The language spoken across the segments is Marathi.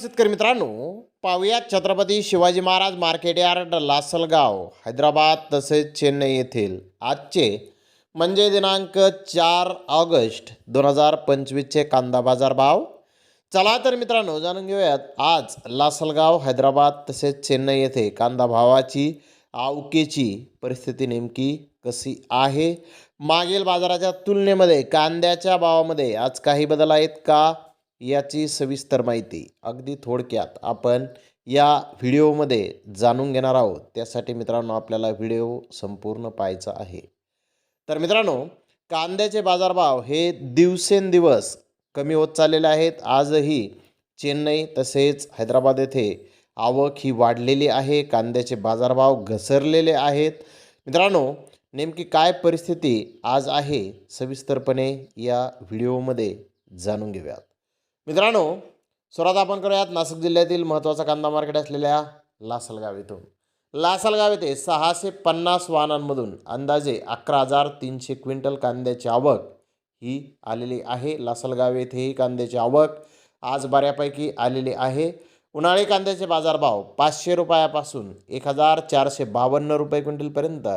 शेतकरी मित्रांनो पाहुयात छत्रपती शिवाजी महाराज मार्केट यार्ड लासलगाव हैदराबाद तसेच चेन्नई येथील. आजचे म्हणजे दिनांक चार ऑगस्ट दोन हजार पंचवीसचे कांदा बाजार भाव. चला तर मित्रांनो जाणून घेऊयात. आज लासलगाव हैदराबाद तसेच चेन्नई येथे कांदा भावाची आवकेची परिस्थिती नेमकी कशी आहे? मागील बाजाराच्या तुलनेमध्ये कांद्याच्या भावामध्ये आज काही बदल आहेत का? याची सविस्तर माहिती अगदी थोडक्यात आपण या व्हिडिओमध्ये जाणून घेणार आहोत. त्यासाठी मित्रांनो आपल्याला व्हिडिओ संपूर्ण पाहायचा आहे. तर मित्रांनो कांद्याचे बाजारभाव हे दिवसेंदिवस कमी होत चाललेले आहेत. आजही चेन्नई तसेच हैदराबाद येथे आवक ही वाढलेली आहे. कांद्याचे बाजारभाव घसरलेले आहेत. मित्रांनो नेमकी काय परिस्थिती आज आहे सविस्तरपणे या व्हिडिओमध्ये जाणून घेऊयात. मित्रांनो सुरुवात आपण करूयात नाशिक जिल्ह्यातील महत्त्वाचा कांदा मार्केट असलेल्या लासलगाव येथून लासलगाव येथे सहाशे पन्नास वाहनांमधून अंदाजे अकरा हजार तीनशे क्विंटल कांद्याची आवक ही आलेली आहे. लासलगाव येथेही कांद्याची आवक आज बऱ्यापैकी आलेली आहे. उन्हाळी कांद्याचे बाजारभाव पाचशे रुपयापासून एक हजार चारशे बावन्न रुपये क्विंटलपर्यंत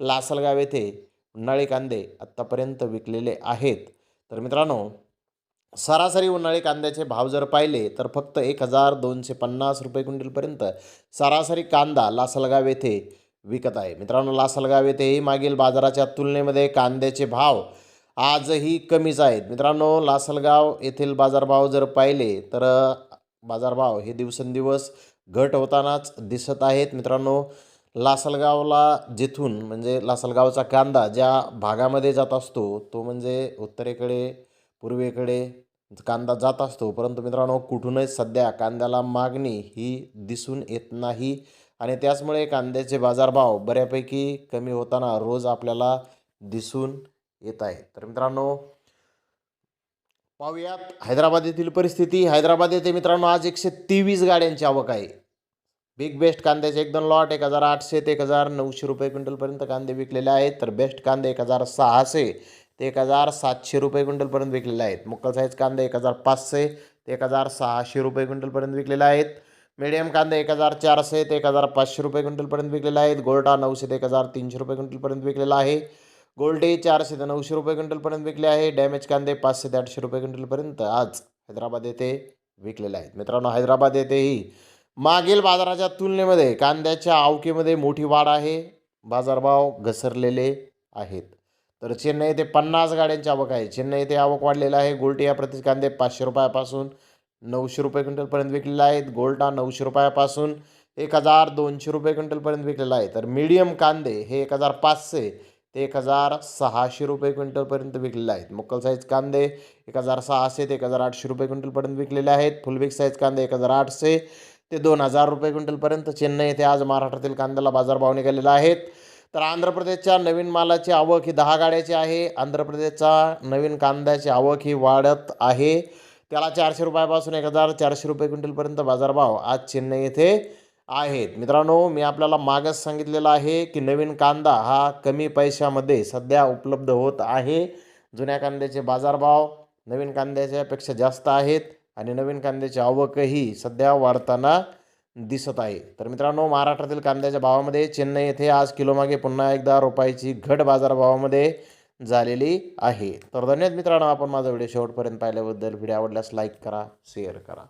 लासलगाव येथे उन्हाळी कांदे आत्तापर्यंत विकलेले आहेत. तर मित्रांनो सरासरी उन्हाळी कांद्याचे भाव जर पाहिले तर फक्त एक हजार दोनशे पन्नास रुपये क्विंटलपर्यंत सरासरी कांदा लासलगाव येथे विकत आहे. मित्रांनो लासलगाव येथेही मागील बाजाराच्या तुलनेमध्ये कांद्याचे भाव आजही कमीच आहेत. मित्रांनो लासलगाव येथील बाजारभाव जर पाहिले तर बाजारभाव हे दिवसेंदिवस घट होतानाच दिसत आहेत. मित्रांनो लासलगावला जिथून म्हणजे लासलगावचा कांदा ज्या भागामध्ये जात असतो तो म्हणजे उत्तरेकडे पूर्वेकडे कांदा जात असतो. परंतु मित्रांनो कुठूनच सध्या कांद्याला मागणी ही दिसून येत नाही आणि त्याचमुळे कांद्याचे बाजारभाव बऱ्यापैकी कमी होताना रोज आपल्याला दिसून येत आहे. तर मित्रांनो पाहूयात हैदराबाद येथील परिस्थिती. हैदराबाद येथे मित्रांनो आज एकशे तेवीस गाड्यांची आवक आहे. बिग बेस्ट कांद्याचे एक दोन लॉट एक हजार आठशे ते एक हजार नऊशे रुपये क्विंटलपर्यंत कांदे विकलेले आहेत. तर बेस्ट कांदे एक हजार सहाशे ते एक हजार सातशे रुपये क्विंटलपर्यंत विकलेले आहेत. मुक्कल साईज कांदे एक हजार पाचशे ते एक हजार सहाशे रुपये क्विंटलपर्यंत विकलेले आहेत. मिडियम कांदे एक हजार चारशे ते एक हजार पाचशे रुपये क्विंटलपर्यंत विकलेले आहेत. गोल्डा नऊशे ते एक हजार तीनशे रुपये क्विंटलपर्यंत विकलेला आहे. गोल्डे चारशे ते नऊशे रुपये क्विंटलपर्यंत विकले आहे. डॅमेज कांदे पाचशे ते आठशे रुपये क्विंटलपर्यंत आज हैदराबाद येथे विकलेले आहेत. मित्रांनो हैदराबाद येथेही मागील बाजाराच्या तुलनेमध्ये कांद्याच्या आवकेमध्ये मोठी वाढ आहे. बाजारभाव घसरलेले आहेत. तर चेन्नई येथे पन्नास गाड्यांची आवक आहे. चेन्नई येथे आवक वाढलेला आहे. गोल्टी या प्रति कांदे पाचशे रुपयापासून नऊशे रुपये क्विंटलपर्यंत विकलेला आहेत. गोल्टा नऊशे रुपयापासून एक हजार दोनशे रुपये क्विंटलपर्यंत विकलेला आहे. तर मीडियम कांदे हे एक हजार पाचशे ते एक हजार सहाशे रुपये क्विंटलपर्यंत विकलेले आहेत. मुक्कल साईज कांदे एक हजार सहाशे ते एक हजार आठशे रुपये क्विंटलपर्यंत विकलेले आहेत. फुलविक साईज कांदे एक हजार आठशे ते दोन हजार रुपये क्विंटलपर्यंत चेन्नई येथे आज महाराष्ट्रातील कांद्याला बाजारभाव निघालेला आहेत तर आंध्र प्रदेशच्या नवीन मालाची आवक ही दहा गाड्याची आहे. आंध्र प्रदेशचा नवीन कांद्याची आवक ही वाढत आहे. त्याला चारशे रुपयापासून एक हजार चारशे रुपये क्विंटलपर्यंत बाजारभाव आज चेन्नई येथे आहेत. मित्रांनो मी आपल्याला मागच सांगितलेलं आहे की नवीन कांदा हा कमी पैशामध्ये सध्या उपलब्ध होत आहे. जुन्या कांद्याचे बाजारभाव नवीन कांद्याच्यापेक्षा जास्त आहेत आणि नवीन कांद्याची आवकही सध्या वाढताना दिसत आहे. तर मित्रांनो महाराष्ट्रातील कांद्याच्या भावामध्ये चेन्नई येथे आज किलोमागे पुन्हा एकदा रुपयाची घट बाजारभावामध्ये झालेली आहे. तर धन्यवाद मित्रांनो आपण माझा व्हिडिओ शेवटपर्यंत पाहिल्याबद्दल. व्हिडिओ आवडल्यास लाईक करा शेअर करा.